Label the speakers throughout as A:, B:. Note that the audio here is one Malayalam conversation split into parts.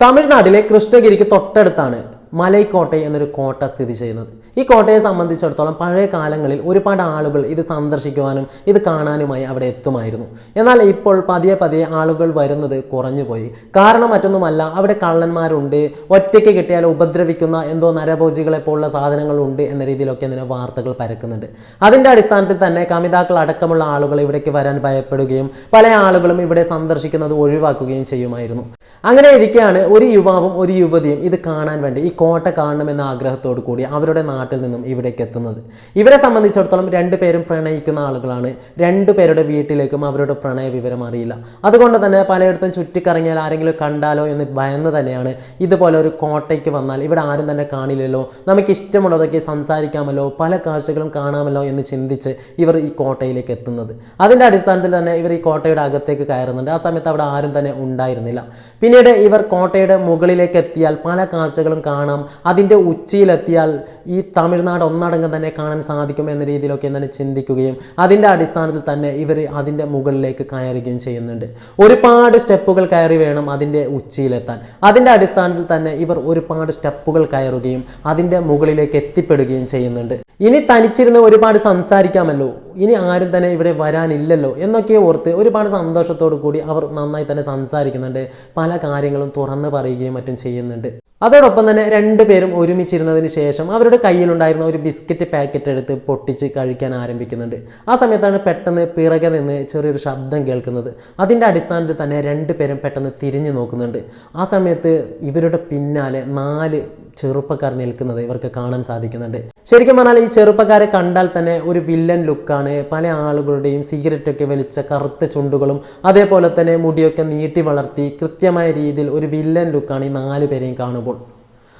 A: തമിഴ്നാട്ടിലെ കൃഷ്ണഗിരിക്ക് തൊട്ടടുത്താണ്. മലൈക്കോട്ടെ എന്നൊരു കോട്ട സ്ഥിതി ചെയ്യുന്നത്. ഈ കോട്ടയെ സംബന്ധിച്ചിടത്തോളം പഴയ കാലങ്ങളിൽ ഒരുപാട് ആളുകൾ ഇത് സന്ദർശിക്കുവാനും ഇത് കാണാനുമായി അവിടെ എത്തുമായിരുന്നു. എന്നാൽ ഇപ്പോൾ പതിയെ പതിയെ ആളുകൾ വരുന്നത് കുറഞ്ഞുപോയി. കാരണം മറ്റൊന്നുമല്ല അവിടെ കള്ളന്മാരുണ്ട് ഒറ്റയ്ക്ക് കിട്ടിയാൽ ഉപദ്രവിക്കുന്ന എന്തോ നരഭോജികളെ പോലുള്ള സാധനങ്ങളുണ്ട് എന്ന രീതിയിലൊക്കെ ഇതിനെ വാർത്തകൾ പരക്കുന്നുണ്ട്. അതിന്റെ അടിസ്ഥാനത്തിൽ തന്നെ കമിതാക്കൾ അടക്കമുള്ള ആളുകൾ ഇവിടേക്ക് വരാൻ ഭയപ്പെടുകയും പല ആളുകളും ഇവിടെ സന്ദർശിക്കുന്നത് ഒഴിവാക്കുകയും ചെയ്യുമായിരുന്നു. അങ്ങനെ ഇരിക്കെയാണ് ഒരു യുവാവും ഒരു യുവതിയും ഇത് കാണാൻ വേണ്ടി ഈ കോട്ട കാണണമെന്ന ആഗ്രഹത്തോടു കൂടി അവരുടെ നാട്ടിൽ നിന്നും ഇവിടേക്ക് എത്തുന്നത്. ഇവരെ സംബന്ധിച്ചിടത്തോളം രണ്ടുപേരും പ്രണയിക്കുന്ന ആളുകളാണ്. രണ്ടു പേരുടെ വീട്ടിലേക്കും അവരുടെ പ്രണയ വിവരം അറിയില്ല. അതുകൊണ്ട് തന്നെ പലയിടത്തും ചുറ്റിക്കറങ്ങിയാൽ ആരെങ്കിലും കണ്ടാലോ എന്ന് ഭയന്ന് തന്നെയാണ്. ഇതുപോലെ ഒരു കോട്ടയ്ക്ക് വന്നാൽ ഇവിടെ ആരും തന്നെ കാണില്ലല്ലോ. നമുക്ക് ഇഷ്ടമുള്ളതൊക്കെ സംസാരിക്കാമല്ലോ. പല കാഴ്ചകളും കാണാമല്ലോ എന്ന് ചിന്തിച്ച് ഇവർ ഈ കോട്ടയിലേക്ക് എത്തുന്നത്. അതിന്റെ അടിസ്ഥാനത്തിൽ തന്നെ ഇവർ ഈ കോട്ടയുടെ അകത്തേക്ക് കയറുന്നുണ്ട്. ആ സമയത്ത് അവിടെ ആരും തന്നെ ഉണ്ടായിരുന്നില്ല. പിന്നീട് ഇവർ കോട്ടയുടെ മുകളിലേക്ക് എത്തിയാൽ പല കാഴ്ചകളും കാണാം. അതിന്റെ ഉച്ചയിലെത്തിയാൽ ഈ തമിഴ്നാട് ഒന്നടങ്കം തന്നെ കാണാൻ സാധിക്കും എന്ന രീതിയിലൊക്കെ തന്നെ ചിന്തിക്കുകയും അതിന്റെ അടിസ്ഥാനത്തിൽ തന്നെ ഇവർ അതിന്റെ മുകളിലേക്ക് കയറുകയും ചെയ്യുന്നുണ്ട്. ഒരുപാട് സ്റ്റെപ്പുകൾ കയറി വേണം അതിന്റെ ഉച്ചയിലെത്താൻ. അതിന്റെ അടിസ്ഥാനത്തിൽ തന്നെ ഇവർ ഒരുപാട് സ്റ്റെപ്പുകൾ കയറുകയും അതിന്റെ മുകളിലേക്ക് എത്തിപ്പെടുകയും ചെയ്യുന്നുണ്ട്. ഇനി തനിച്ചിരുന്ന് ഒരുപാട് സംസാരിക്കാമല്ലോ. ഇനി ആരും തന്നെ ഇവിടെ വരാനില്ലല്ലോ എന്നൊക്കെ ഓർത്ത് ഒരുപാട് സന്തോഷത്തോടു കൂടി അവർ നന്നായി തന്നെ സംസാരിക്കുന്നുണ്ട്. പല കാര്യങ്ങളും തുറന്ന് പറയുകയും മറ്റും ചെയ്യുന്നുണ്ട്. അതോടൊപ്പം തന്നെ രണ്ടുപേരും ഒരുമിച്ചിരുന്നതിന് ശേഷം അവരുടെ കയ്യിലുണ്ടായിരുന്ന ഒരു ബിസ്ക്കറ്റ് പാക്കറ്റ് എടുത്ത് പൊട്ടിച്ച് കഴിക്കാൻ ആരംഭിക്കുന്നുണ്ട്. ആ സമയത്താണ് പെട്ടെന്ന് പിറകെ നിന്ന് ചെറിയൊരു ശബ്ദം കേൾക്കുന്നത്. അതിന്റെ അടിസ്ഥാനത്തിൽ തന്നെ രണ്ടുപേരും പെട്ടെന്ന് തിരിഞ്ഞു നോക്കുന്നുണ്ട്. ആ സമയത്ത് ഇവരുടെ പിന്നാലെ നാല് ചെറുപ്പക്കാർ നിൽക്കുന്നത് ഇവർക്ക് കാണാൻ സാധിക്കുന്നുണ്ട്. ശരിക്കും പറഞ്ഞാൽ ഈ ചെറുപ്പക്കാരെ കണ്ടാൽ തന്നെ ഒരു വില്ലൻ ലുക്കാണ് പല ആളുകളുടെയും സിഗരറ്റ് ഒക്കെ വലിച്ച കറുത്ത ചുണ്ടുകളും അതേപോലെ തന്നെ മുടിയൊക്കെ നീട്ടി വളർത്തി കൃത്യമായ രീതിയിൽ ഒരു വില്ലൻ ലുക്കാണ് ഈ നാല് പേരെയും കാണുമ്പോൾ.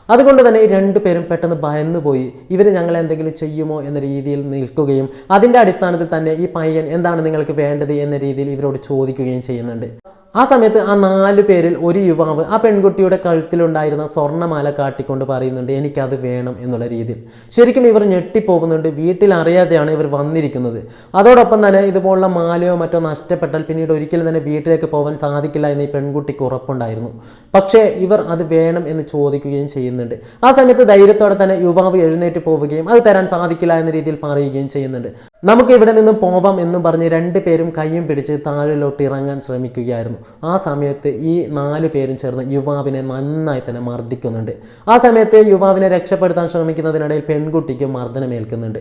A: അതുകൊണ്ട് തന്നെ ഈ രണ്ടുപേരും പെട്ടെന്ന് ഭയന്നു പോയി. ഇവർ ഞങ്ങളെ എന്തെങ്കിലും ചെയ്യുമോ എന്ന രീതിയിൽ നിൽക്കുകയും അതിന്റെ അടിസ്ഥാനത്തിൽ തന്നെ ഈ പയ്യൻ എന്താണ് നിങ്ങൾക്ക് വേണ്ടത് എന്ന രീതിയിൽ ഇവരോട് ചോദിക്കുകയും ചെയ്യുന്നുണ്ട്. ആ സമയത്ത് ആ നാല് പേരിൽ ഒരു യുവാവ് ആ പെൺകുട്ടിയുടെ കഴുത്തിലുണ്ടായിരുന്ന സ്വർണമാല കാട്ടിക്കൊണ്ട് പറയുന്നുണ്ട് എനിക്കത് വേണം എന്നുള്ള രീതിയിൽ. ശരിക്കും ഇവർ ഞെട്ടിപ്പോകുന്നുണ്ട് വീട്ടിൽ അറിയാതെയാണ് ഇവർ വന്നിരിക്കുന്നത്. അതോടൊപ്പം തന്നെ ഇതുപോലുള്ള മാലയോ മറ്റോ നഷ്ടപ്പെട്ടാൽ പിന്നീട് ഒരിക്കലും തന്നെ വീട്ടിലേക്ക് പോകാൻ സാധിക്കില്ല എന്ന് ഈ പെൺകുട്ടിക്ക് ഉറപ്പുണ്ടായിരുന്നു. പക്ഷേ ഇവർ അത് വേണം എന്ന് ചോദിക്കുകയും ചെയ്യുന്നുണ്ട്. ആ സമയത്ത് ധൈര്യത്തോടെ തന്നെ യുവാവ് എഴുന്നേറ്റ് പോവുകയും അത് തരാൻ സാധിക്കില്ല എന്ന രീതിയിൽ പറയുകയും ചെയ്യുന്നുണ്ട്. നമുക്ക് ഇവിടെ നിന്ന് പോവാം എന്ന് പറഞ്ഞ് രണ്ട് പേരും കൈയും പിടിച്ച് താഴിലോട്ട് ഇറങ്ങാൻ ശ്രമിക്കുകയായിരുന്നു. ആ സമയത്ത് ഈ നാല് പേരും ചേർന്ന് യുവാവിനെ നന്നായി തന്നെ മർദ്ദിക്കുന്നുണ്ട്. ആ സമയത്ത് യുവാവിനെ രക്ഷപ്പെടുത്താൻ ശ്രമിക്കുന്നതിനിടയിൽ പെൺകുട്ടിക്ക് മർദ്ദനമേൽക്കുന്നുണ്ട്.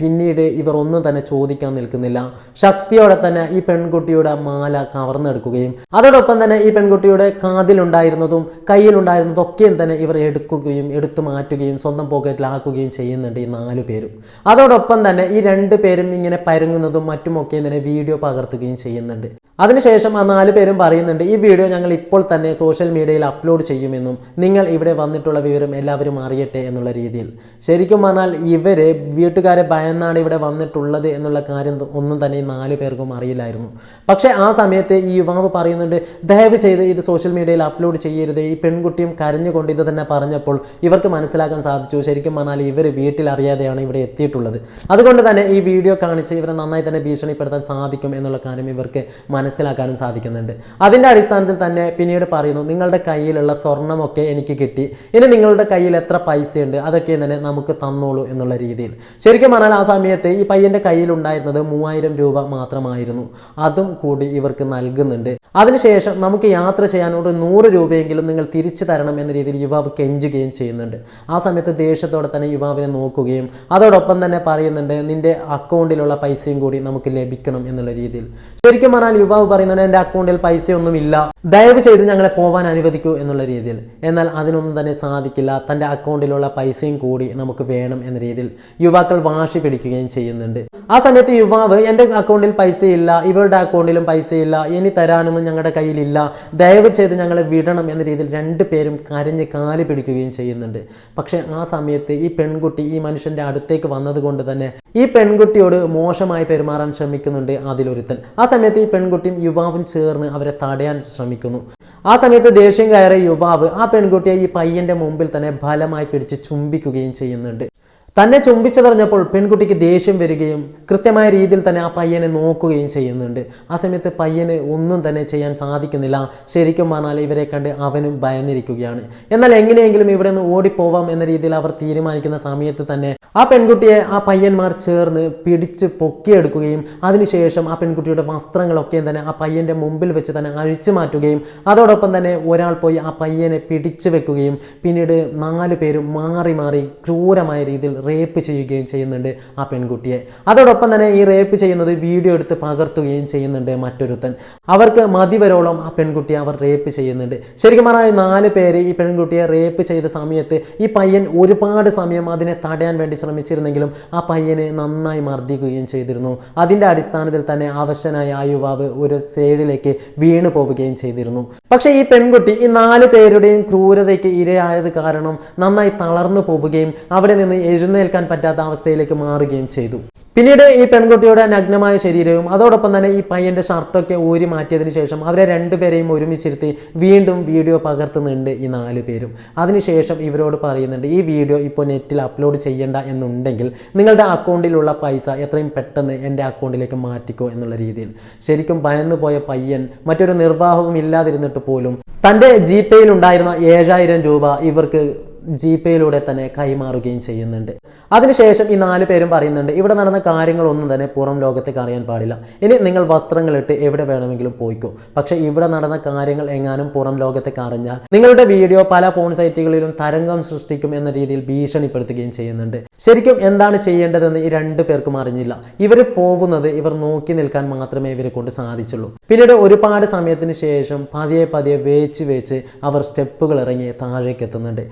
A: പിന്നീട് ഇവർ ഒന്നും തന്നെ ചോദിക്കാൻ നിൽക്കുന്നില്ല. ശക്തിയോടെ തന്നെ ഈ പെൺകുട്ടിയുടെ മാല കവർന്നെടുക്കുകയും അതോടൊപ്പം തന്നെ ഈ പെൺകുട്ടിയുടെ കാതിലുണ്ടായിരുന്നതും കയ്യിലുണ്ടായിരുന്നതും ഒക്കെയും തന്നെ ഇവർ എടുക്കുകയും എടുത്തു മാറ്റുകയും സ്വന്തം പോക്കറ്റിലാക്കുകയും ചെയ്യുന്നുണ്ട് ഈ നാല് പേരും. അതോടൊപ്പം തന്നെ ഈ രണ്ട് ഇങ്ങനെ പരുങ്ങുന്നതും മറ്റുമൊക്കെ ഇങ്ങനെ വീഡിയോ പകർത്തുകയും ചെയ്യുന്നുണ്ട്. അതിനുശേഷം ആ നാല് പേരും പറയുന്നുണ്ട് ഈ വീഡിയോ ഞങ്ങൾ ഇപ്പോൾ തന്നെ സോഷ്യൽ മീഡിയയിൽ അപ്ലോഡ് ചെയ്യുമെന്നും നിങ്ങൾ ഇവിടെ വന്നിട്ടുള്ള വിവരം എല്ലാവരും അറിയട്ടെ എന്നുള്ള രീതിയിൽ. ശരിക്കും പറഞ്ഞാൽ ഇവർ വീട്ടുകാരെ ഭയന്നാണ് ഇവിടെ വന്നിട്ടുള്ളത് എന്നുള്ള കാര്യം ഒന്നും തന്നെ ഈ നാല് പേർക്കും അറിയില്ലായിരുന്നു. പക്ഷേ ആ സമയത്ത് ഈ യുവാവ് പറയുന്നുണ്ട് ദയവ് ചെയ്ത് ഇത് സോഷ്യൽ മീഡിയയിൽ അപ്ലോഡ് ചെയ്യരുത്. ഈ പെൺകുട്ടിയും കരഞ്ഞുകൊണ്ട് ഇത് തന്നെ പറഞ്ഞപ്പോൾ ഇവർക്ക് മനസ്സിലാക്കാൻ സാധിച്ചു. ശരിക്കും പറഞ്ഞാൽ ഇവർ വീട്ടിൽ അറിയാതെയാണ് ഇവിടെ എത്തിയിട്ടുള്ളത്. അതുകൊണ്ട് തന്നെ ഈ വീഡിയോ കാണിച്ച് ഇവരെ നന്നായി തന്നെ ഭീഷണിപ്പെടുത്താൻ സാധിക്കും എന്നുള്ള കാര്യം ഇവർക്ക് മനസ്സിലാക്കാനും സാധിക്കുന്നുണ്ട്. അതിന്റെ അടിസ്ഥാനത്തിൽ തന്നെ പിന്നീട് പറയുന്നു നിങ്ങളുടെ കയ്യിലുള്ള സ്വർണമൊക്കെ എനിക്ക് കിട്ടി. ഇനി നിങ്ങളുടെ കയ്യിൽ എത്ര പൈസയുണ്ട്? അതൊക്കെ തന്നെ നമുക്ക് തന്നോളൂ എന്നുള്ള രീതിയിൽ. ശരിക്കും പറഞ്ഞാൽ ആ സമയത്ത് ഈ പയ്യന്റെ കയ്യിലുണ്ടായിരുന്നത് മൂവായിരം രൂപ മാത്രമായിരുന്നു. അതും കൂടി ഇവർക്ക് നൽകുന്നുണ്ട്. അതിനുശേഷം നമുക്ക് യാത്ര ചെയ്യാൻ ഒരു നൂറ് രൂപയെങ്കിലും നിങ്ങൾ തിരിച്ചു തരണം എന്ന രീതിയിൽ യുവാവ് കെഞ്ചുകയും ചെയ്യുന്നുണ്ട്. ആ സമയത്ത് ദേഷ്യത്തോടെ തന്നെ യുവാവിനെ നോക്കുകയും അതോടൊപ്പം തന്നെ പറയുന്നുണ്ട് നിന്റെ അക്കൗണ്ടിലുള്ള പൈസയും കൂടി നമുക്ക് ലഭിക്കണം എന്നുള്ള രീതിയിൽ. ശരിക്കും പറഞ്ഞാൽ യുവാവ് പറയുന്നത് എന്റെ അക്കൗണ്ടിൽ പൈസയൊന്നുമില്ല. ദയവ് ചെയ്ത് ഞങ്ങളെ പോവാൻ അനുവദിക്കൂ എന്നുള്ള രീതിയിൽ. എന്നാൽ അതിനൊന്നും തന്നെ സാധിക്കില്ല. തന്റെ അക്കൗണ്ടിലുള്ള പൈസയും കൂടി നമുക്ക് വേണം എന്ന രീതിയിൽ യുവാക്കൾ വാശി പിടിക്കുകയും ചെയ്യുന്നുണ്ട്. ആ സമയത്ത് യുവാവ് എന്റെ അക്കൗണ്ടിൽ പൈസയില്ല. ഇവരുടെ അക്കൗണ്ടിലും പൈസയില്ല. ഇനി തരാനൊന്നും ഞങ്ങളുടെ കയ്യിലില്ല. ദയവ് ചെയ്ത് ഞങ്ങളെ വിടണം എന്ന രീതിയിൽ രണ്ടു പേരും കരഞ്ഞ് കാൽ പിടിക്കുകയും ചെയ്യുന്നുണ്ട്. പക്ഷേ ആ സമയത്ത് ഈ പെൺകുട്ടി ഈ മനുഷ്യന്റെ അടുത്തേക്ക് വന്നതുകൊണ്ട് തന്നെ ഈ പെൺകുട്ടിയോട് മോശമായി പെരുമാറാൻ ശ്രമിക്കുന്നുണ്ട് അതിലൊരുത്തൻ ആ സമയത്ത് ഈ പെൺകുട്ടിയും യുവാവും ചേർന്ന് അവരെ തടയാൻ ശ്രമിക്കുന്നു. ആ സമയത്ത് ദേഷ്യം കയറിയ യുവാവ് ആ പെൺകുട്ടിയെ ഈ പയ്യന്റെ മുമ്പിൽ തന്നെ ഫലമായി പിടിച്ച് ചുംബിക്കുകയും ചെയ്യുന്നുണ്ട്. തന്നെ ചുംബിച്ചതറിഞ്ഞപ്പോൾ പെൺകുട്ടിക്ക് ദേഷ്യം വരികയും കൃത്യമായ രീതിയിൽ തന്നെ ആ പയ്യനെ നോക്കുകയും ചെയ്യുന്നുണ്ട്. ആ സമയത്ത് പയ്യന് ഒന്നും തന്നെ ചെയ്യാൻ സാധിക്കുന്നില്ല. ശരിക്കും പറഞ്ഞാൽ ഇവരെ കണ്ട് അവനും ഭയന്നിരിക്കുകയാണ്. എന്നാൽ എങ്ങനെയെങ്കിലും ഇവിടെ നിന്ന് ഓടിപ്പോവാം എന്ന രീതിയിൽ അവർ തീരുമാനിക്കുന്ന സമയത്ത് തന്നെ ആ പെൺകുട്ടിയെ ആ പയ്യന്മാർ ചേർന്ന് പിടിച്ച് പൊക്കിയെടുക്കുകയും അതിനുശേഷം ആ പെൺകുട്ടിയുടെ വസ്ത്രങ്ങളൊക്കെ തന്നെ ആ പയ്യന്റെ മുമ്പിൽ വെച്ച് തന്നെ അഴിച്ചു മാറ്റുകയും അതോടൊപ്പം തന്നെ ഒരാൾ പോയി ആ പയ്യനെ പിടിച്ചു വെക്കുകയും പിന്നീട് നാല് പേരും മാറി മാറി ക്രൂരമായ രീതിയിൽ റേപ്പ് ചെയ്യുകയും ചെയ്യുന്നുണ്ട് ആ പെൺകുട്ടിയെ. അതോടൊപ്പം തന്നെ ഈ റേപ്പ് ചെയ്യുന്നത് വീഡിയോ എടുത്ത് പകർത്തുകയും ചെയ്യുന്നുണ്ട് മറ്റൊരുത്തൻ. അവർക്ക് മതിവരോളം ആ പെൺകുട്ടിയെ അവർ റേപ്പ് ചെയ്യുന്നുണ്ട്. ശരിക്കും പറഞ്ഞാൽ നാല് പേര് ഈ പെൺകുട്ടിയെ റേപ്പ് ചെയ്ത സമയത്ത് ഈ പയ്യൻ ഒരുപാട് സമയം അതിനെ തടയാൻ വേണ്ടി ശ്രമിച്ചിരുന്നെങ്കിലും ആ പയ്യനെ നന്നായി മർദ്ദിക്കുകയും ചെയ്തിരുന്നു. അതിന്റെ അടിസ്ഥാനത്തിൽ തന്നെ അവശനായ ആ യുവാവ് ഒരു സൈഡിലേക്ക് വീണു പോവുകയും ചെയ്തിരുന്നു. പക്ഷേ ഈ പെൺകുട്ടി ഈ നാല് പേരുടെയും ക്രൂരതയ്ക്ക് ഇരയായത് കാരണം നന്നായി തളർന്നു പോവുകയും അവിടെ നിന്ന് എഴുന്നേൽക്കാൻ പറ്റാത്ത അവസ്ഥയിലേക്ക് മാറുകയും ചെയ്തു. പിന്നീട് ഈ പെൺകുട്ടിയുടെ നഗ്നമായ ശരീരവും അതോടൊപ്പം തന്നെ ഈ പയ്യന്റെ ഷർട്ടൊക്കെ ഊരി മാറ്റിയതിന് ശേഷം അവരെ രണ്ടുപേരെയും ഒരുമിച്ചിരുത്തി വീണ്ടും വീഡിയോ പകർത്തുന്നുണ്ട് ഈ നാല് പേരും. അതിനുശേഷം ഇവരോട് പറയുന്നുണ്ട് ഈ വീഡിയോ ഇപ്പോൾ നെറ്റിൽ അപ്ലോഡ് ചെയ്യേണ്ട എന്നുണ്ടെങ്കിൽ നിങ്ങളുടെ അക്കൗണ്ടിലുള്ള പൈസ എത്രയും പെട്ടെന്ന് എന്റെ അക്കൗണ്ടിലേക്ക് മാറ്റിക്കോ എന്നുള്ള രീതിയിൽ. ശരിക്കും ഭയന്നു പോയ പയ്യൻ മറ്റൊരു നിർവാഹവും ഇല്ലാതിരുന്നിട്ട് പോലും തന്റെ ജി പേയിൽ ഉണ്ടായിരുന്ന ഏഴായിരം രൂപ ഇവർക്ക് ജി പേയിലൂടെ തന്നെ കൈമാറുകയും ചെയ്യുന്നുണ്ട്. അതിനുശേഷം ഈ നാല് പേരും പറയുന്നുണ്ട് ഇവിടെ നടന്ന കാര്യങ്ങളൊന്നും തന്നെ പുറം ലോകത്തേക്ക് അറിയാൻ പാടില്ല. ഇനി നിങ്ങൾ വസ്ത്രങ്ങളിട്ട് എവിടെ വേണമെങ്കിലും പോയിക്കോ. പക്ഷേ ഇവിടെ നടന്ന കാര്യങ്ങൾ എങ്ങാനും പുറം ലോകത്തേക്ക് അറിഞ്ഞാൽ നിങ്ങളുടെ വീഡിയോ പല ഫോൺ സൈറ്റുകളിലും തരംഗം സൃഷ്ടിക്കും എന്ന രീതിയിൽ ഭീഷണിപ്പെടുത്തുകയും ചെയ്യുന്നുണ്ട്. ശരിക്കും എന്താണ് ചെയ്യേണ്ടതെന്ന് ഈ രണ്ടു പേർക്കും അറിഞ്ഞില്ല. ഇവർ പോകുന്നത് ഇവർ നോക്കി നിൽക്കാൻ മാത്രമേ ഇവരെ കൊണ്ട് സാധിച്ചുള്ളൂ. പിന്നീട് ഒരുപാട് സമയത്തിന് ശേഷം പതിയെ പതിയെ വേച്ച് വേച്ച് അവർ സ്റ്റെപ്പുകൾ ഇറങ്ങി താഴേക്ക് എത്തുന്നുണ്ട്.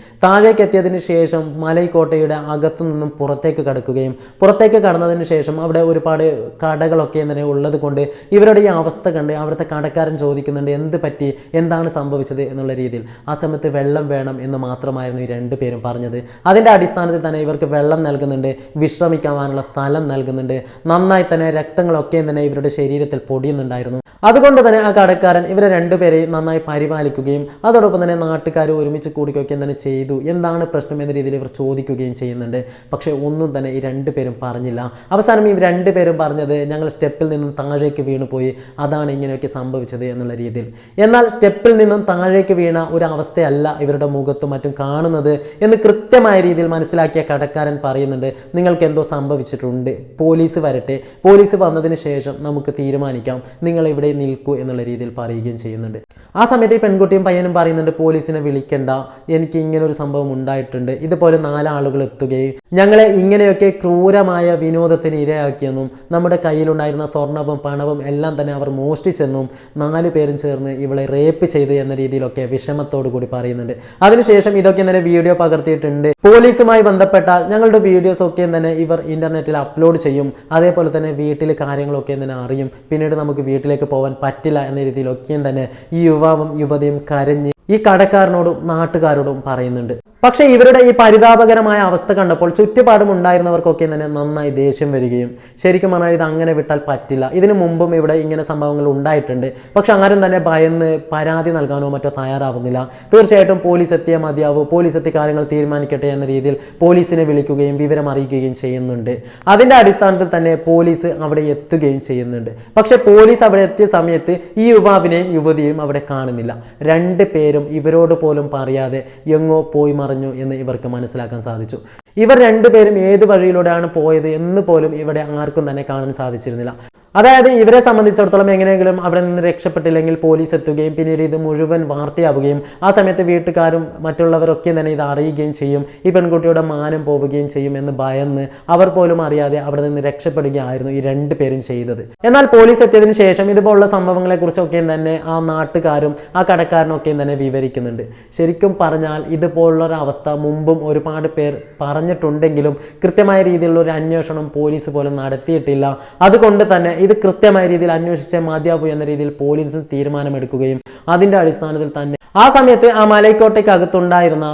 A: താഴേക്ക് എത്തിയതിന് ശേഷം മലൈക്കോട്ടയുടെ അകത്തു നിന്നും പുറത്തേക്ക് കടക്കുകയും പുറത്തേക്ക് കടന്നതിന് ശേഷം അവിടെ ഒരുപാട് കടകളൊക്കെ തന്നെ ഉള്ളത് കൊണ്ട് ഇവരുടെ ഈ അവസ്ഥ കണ്ട് അവിടുത്തെ കടക്കാരൻ ചോദിക്കുന്നുണ്ട് എന്ത് പറ്റി? എന്താണ് സംഭവിച്ചത്? എന്നുള്ള രീതിയിൽ. ആ സമയത്ത് വെള്ളം വേണം എന്ന് മാത്രമായിരുന്നു ഈ രണ്ടു പേരും പറഞ്ഞത്. അതിന്റെ അടിസ്ഥാനത്തിൽ തന്നെ ഇവർക്ക് വെള്ളം നൽകുന്നുണ്ട് വിശ്രമിക്കാനുള്ള സ്ഥലം നൽകുന്നുണ്ട്. നന്നായി തന്നെ രക്തങ്ങളൊക്കെ തന്നെ ഇവരുടെ ശരീരത്തിൽ പൊടിയുന്നുണ്ടായിരുന്നു. അതുകൊണ്ട് തന്നെ ആ കടക്കാരൻ ഇവരെ രണ്ടുപേരെയും നന്നായി പരിപാലിക്കുകയും അതോടൊപ്പം തന്നെ നാട്ടുകാർ ഒരുമിച്ച് കൂടിക്കുകയും തന്നെ ചെയ്തു എന്താണ് പ്രശ്നം എന്ന രീതിയിൽ ഇവർ ചോദിക്കുകയും ചെയ്യുന്നുണ്ട്. പക്ഷേ ഒന്നും തന്നെ ഈ രണ്ട് പേരും പറഞ്ഞില്ല. അവസാനം ഈ രണ്ടുപേരും പറഞ്ഞത് ഞങ്ങൾ സ്റ്റെപ്പിൽ നിന്നും താഴേക്ക് വീണു പോയി. അതാണ് ഇങ്ങനെയൊക്കെ സംഭവിച്ചത് എന്നുള്ള രീതിയിൽ. എന്നാൽ സ്റ്റെപ്പിൽ നിന്നും താഴേക്ക് വീണ ഒരു അവസ്ഥയല്ല ഇവരുടെ മുഖത്തും മറ്റും കാണുന്നത് എന്ന് കൃത്യമായ രീതിയിൽ മനസ്സിലാക്കിയ കടക്കാരൻ പറയുന്നുണ്ട്. നിങ്ങൾക്ക് എന്തോ സംഭവിച്ചിട്ടുണ്ട്. പോലീസ് വരട്ടെ. പോലീസ് വന്നതിന് ശേഷം നമുക്ക് തീരുമാനിക്കാം. നിങ്ങൾ ഇവിടെ നിൽക്കൂ എന്നുള്ള രീതിയിൽ പറയുകയും ചെയ്യുന്നുണ്ട്. ആ സമയത്ത് ഈ പെൺകുട്ടിയും പയ്യനും പറയുന്നുണ്ട് പോലീസിനെ വിളിക്കണ്ട. എനിക്ക് ഇങ്ങനെ ഒരു സംഭവം ഉണ്ടായിട്ടുണ്ട്. ഇതുപോലെ നാലാളുകൾ എത്തുകയും ഞങ്ങളെ ഇങ്ങനെയൊക്കെ ക്രൂരമായ വിനോദത്തിന് ഇരയാക്കിയെന്നും നമ്മുടെ കയ്യിലുണ്ടായിരുന്ന സ്വർണവും പണവും എല്ലാം തന്നെ അവർ മോഷ്ടിച്ചെന്നും നാല് പേരും ചേർന്ന് ഇവളെ റേപ്പ് ചെയ്തു എന്ന രീതിയിലൊക്കെ വിഷമത്തോടു കൂടി പറയുന്നുണ്ട്. അതിനുശേഷം ഇതൊക്കെ തന്നെ വീഡിയോ പകർത്തിയിട്ടുണ്ട്. പോലീസുമായി ബന്ധപ്പെട്ടാൽ ഞങ്ങളുടെ വീഡിയോസ് ഒക്കെ തന്നെ ഇവർ ഇന്റർനെറ്റിൽ അപ്ലോഡ് ചെയ്യും. അതേപോലെ തന്നെ വീട്ടിൽ കാര്യങ്ങളൊക്കെ തന്നെ അറിയും. പിന്നീട് നമുക്ക് വീട്ടിലേക്ക് പോകാൻ പറ്റില്ല എന്ന രീതിയിലൊക്കെയും തന്നെ ഈ യുവാവും യുവതിയും കരഞ്ഞ് ഈ കടക്കാരനോടും നാട്ടുകാരോടും പറയുന്നുണ്ട്. പക്ഷേ ഇവരുടെ ഈ പരിതാപകരമായ അവസ്ഥ കണ്ടപ്പോൾ ചുറ്റുപാടും ഉണ്ടായിരുന്നവർക്കൊക്കെ തന്നെ നന്നായി ദേഷ്യം വരികയും ശരിക്കും പറഞ്ഞാൽ ഇത് അങ്ങനെ വിട്ടാൽ പറ്റില്ല. ഇതിനു മുമ്പും ഇവിടെ ഇങ്ങനെ സംഭവങ്ങൾ ഉണ്ടായിട്ടുണ്ട്. പക്ഷെ ആരും തന്നെ ഭയന്ന് പരാതി നൽകാനോ മറ്റോ തയ്യാറാവുന്നില്ല. തീർച്ചയായിട്ടും പോലീസ് എത്തിയ മതിയാവൂ. പോലീസ് എത്തി കാര്യങ്ങൾ തീരുമാനിക്കട്ടെ എന്ന രീതിയിൽ പോലീസിനെ വിളിക്കുകയും വിവരം അറിയിക്കുകയും ചെയ്യുന്നുണ്ട്. അതിന്റെ അടിസ്ഥാനത്തിൽ തന്നെ പോലീസ് അവിടെ എത്തുകയും ചെയ്യുന്നുണ്ട്. പക്ഷെ പോലീസ് അവിടെ എത്തിയ സമയത്ത് ഈ യുവാവിനെയും യുവതിയെയും അവിടെ കാണുന്നില്ല. രണ്ട് പേരും ഇവരോട് പോലും പറയാതെ എങ്ങോ പോയി മറിഞ്ഞു എന്ന് ഇവർക്ക് മനസ്സിലാക്കാൻ സാധിച്ചു. ഇവർ രണ്ടുപേരും ഏത് വഴിയിലൂടെയാണ് പോയത് എന്ന് പോലും ഇവിടെ ആർക്കും തന്നെ കാണാൻ സാധിച്ചിരുന്നില്ല. അതായത് ഇവരെ സംബന്ധിച്ചിടത്തോളം എങ്ങനെയെങ്കിലും അവിടെ നിന്ന് രക്ഷപ്പെട്ടില്ലെങ്കിൽ പോലീസ് എത്തുകയും പിന്നീട് ഇത് മുഴുവൻ വാർത്തയാവുകയും ആ സമയത്ത് വീട്ടുകാരും മറ്റുള്ളവരൊക്കെ തന്നെ ഇത് അറിയുകയും ചെയ്യും. ഈ പെൺകുട്ടിയുടെ മാനം പോവുകയും ചെയ്യും എന്ന് ഭയന്ന് അവർ പോലും അറിയാതെ അവിടെ നിന്ന് രക്ഷപ്പെടുകയായിരുന്നു ഈ രണ്ട് പേരും ചെയ്തത്. എന്നാൽ പോലീസ് എത്തിയതിനു ശേഷം ഇതുപോലുള്ള സംഭവങ്ങളെ കുറിച്ചൊക്കെയും തന്നെ ആ നാട്ടുകാരും ആ കടക്കാരനൊക്കെയും തന്നെ വിവരിക്കുന്നുണ്ട്. ശരിക്കും പറഞ്ഞാൽ ഇതുപോലുള്ള ഒരു അവസ്ഥ മുമ്പും ഒരുപാട് പേർ പറഞ്ഞിട്ടുണ്ടെങ്കിലും കൃത്യമായ രീതിയിലുള്ള ഒരു അന്വേഷണം പോലീസ് പോലും നടത്തിയിട്ടില്ല. അതുകൊണ്ട് തന്നെ ഇത് കൃത്യമായ രീതിയിൽ അന്വേഷിച്ചേ മതിയാവൂ എന്ന രീതിയിൽ പോലീസ് തീരുമാനമെടുക്കുകയും അതിന്റെ അടിസ്ഥാനത്തിൽ തന്നെ ആ സമയത്ത് ആ മലൈക്കോട്ടയ്ക്ക് അകത്തുണ്ടായിരുന്ന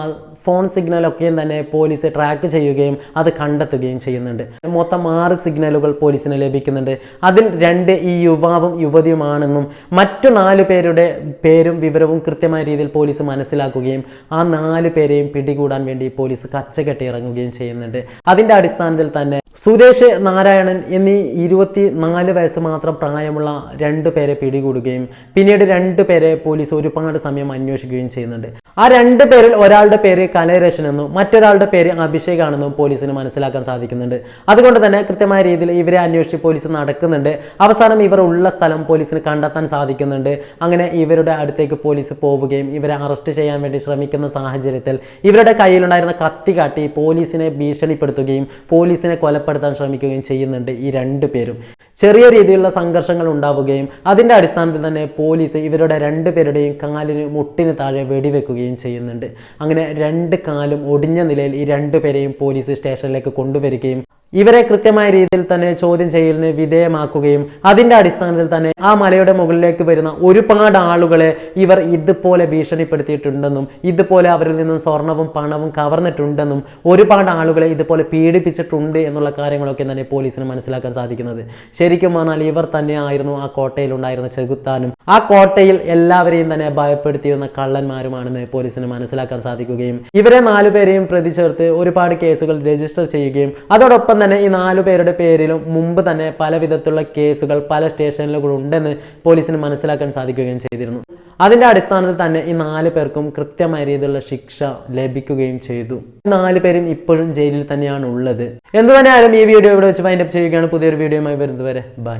A: ഫോൺ സിഗ്നലൊക്കെയും തന്നെ പോലീസ് ട്രാക്ക് ചെയ്യുകയും അത് കണ്ടെത്തുകയും ചെയ്യുന്നുണ്ട്. മൊത്തം ആറ് സിഗ്നലുകൾ പോലീസിന് ലഭിക്കുന്നുണ്ട്. അതിൽ രണ്ട് ഈ യുവാവും യുവതിയുമാണെന്നും മറ്റു നാല് പേരുടെ പേരും വിവരവും കൃത്യമായ രീതിയിൽ പോലീസ് മനസ്സിലാക്കുകയും ആ നാല് പേരെയും പിടികൂടാൻ വേണ്ടി പോലീസ് കച്ചകെട്ടി ഇറങ്ങുകയും ചെയ്യുന്നുണ്ട്. അതിന്റെ അടിസ്ഥാനത്തിൽ തന്നെ സുരേഷ് നാരായണൻ എന്നീ ഇരുപത്തി നാല് വയസ്സ് മാത്രം പ്രായമുള്ള രണ്ട് പേരെ പിടികൂടുകയും പിന്നീട് രണ്ട് പേരെ പോലീസ് ഒരുപാട് സമയം അന്വേഷിക്കുകയും ചെയ്യുന്നുണ്ട്. ആ രണ്ട് പേരിൽ ഒരാളുടെ പേര് കലരേഷൻ എന്നും മറ്റൊരാളുടെ പേര് അഭിഷേക് ആണെന്നും പോലീസിന് മനസ്സിലാക്കാൻ സാധിക്കുന്നുണ്ട്. അതുകൊണ്ട് തന്നെ കൃത്യമായ രീതിയിൽ ഇവരെ അന്വേഷിച്ച് പോലീസ് നടക്കുന്നുണ്ട്. അവസാനം ഇവർ ഉള്ള സ്ഥലം പോലീസിന് കണ്ടെത്താൻ സാധിക്കുന്നുണ്ട്. അങ്ങനെ ഇവരുടെ അടുത്തേക്ക് പോലീസ് പോവുകയും ഇവരെ അറസ്റ്റ് ചെയ്യാൻ വേണ്ടി ശ്രമിക്കുന്ന സാഹചര്യത്തിൽ ഇവരുടെ കയ്യിലുണ്ടായിരുന്ന കത്തി കാട്ടി പോലീസിനെ ഭീഷണിപ്പെടുത്തുകയും പോലീസിനെ കൊലപ്പെടുത്താൻ ശ്രമിക്കുകയും ചെയ്യുന്നുണ്ട് ഈ രണ്ടു പേരും. ചെറിയ രീതിയിലുള്ള സംഘർഷങ്ങൾ ഉണ്ടാവുകയും അതിന്റെ അടിസ്ഥാനത്തിൽ തന്നെ പോലീസ് ഇവരുടെ രണ്ടു പേരുടെയും കാലിന് മുട്ടിന് താഴെ വെടിവെക്കുകയും ചെയ്യുന്നുണ്ട്. അങ്ങനെ രണ്ട് കാലും ഒടിഞ്ഞ നിലയിൽ ഈ രണ്ടുപേരെയും പോലീസ് സ്റ്റേഷനിലേക്ക് കൊണ്ടുവരികയും ഇവരെ കൃത്യമായ രീതിയിൽ തന്നെ ചോദ്യം ചെയ്യലിന് വിധേയമാക്കുകയും അതിന്റെ അടിസ്ഥാനത്തിൽ തന്നെ ആ മലയുടെ മുകളിലേക്ക് വരുന്ന ഒരുപാട് ആളുകളെ ഇവർ ഇതുപോലെ ഭീഷണിപ്പെടുത്തിയിട്ടുണ്ടെന്നും ഇതുപോലെ അവരിൽ നിന്നും സ്വർണവും പണവും കവർന്നിട്ടുണ്ടെന്നും ഒരുപാട് ആളുകളെ ഇതുപോലെ പീഡിപ്പിച്ചിട്ടുണ്ട് എന്നുള്ള കാര്യങ്ങളൊക്കെ തന്നെ പോലീസിന് മനസ്സിലാക്കാൻ സാധിക്കുന്നത്. ശരിക്കും പറഞ്ഞാൽ ഇവർ തന്നെയായിരുന്നു ആ കോട്ടയിൽ ഉണ്ടായിരുന്ന ചെകുത്താനും ആ കോട്ടയിൽ എല്ലാവരെയും തന്നെ ഭയപ്പെടുത്തിയിരുന്ന കള്ളന്മാരുമാണെന്ന് പോലീസിന് മനസ്സിലാക്കാൻ സാധിക്കുകയും ഇവരെ നാലു പേരെയും പ്രതി ചേർത്ത് ഒരുപാട് കേസുകൾ രജിസ്റ്റർ ചെയ്യുകയും അതോടൊപ്പം തന്നെ ഈ നാലു പേരുടെ പേരിലും മുമ്പ് തന്നെ പല വിധത്തിലുള്ള കേസുകൾ പല സ്റ്റേഷനിലും ഉണ്ടെന്ന് പോലീസിന് മനസ്സിലാക്കാൻ സാധിക്കുകയും ചെയ്തിരുന്നു. അതിന്റെ അടിസ്ഥാനത്തിൽ തന്നെ ഈ നാല് പേർക്കും കൃത്യമായ രീതിയിലുള്ള ശിക്ഷ ലഭിക്കുകയും ചെയ്തു. നാല് പേരും ഇപ്പോഴും ജയിലിൽ തന്നെയാണ് ഉള്ളത് എന്തു തന്നെയായാലും ഈ വീഡിയോ ഇവിടെ വെച്ച് വൈൻഡപ്പ് ചെയ്യുകയാണ്. പുതിയൊരു വീഡിയോയുമായി വരുന്നത് വരെ ബൈ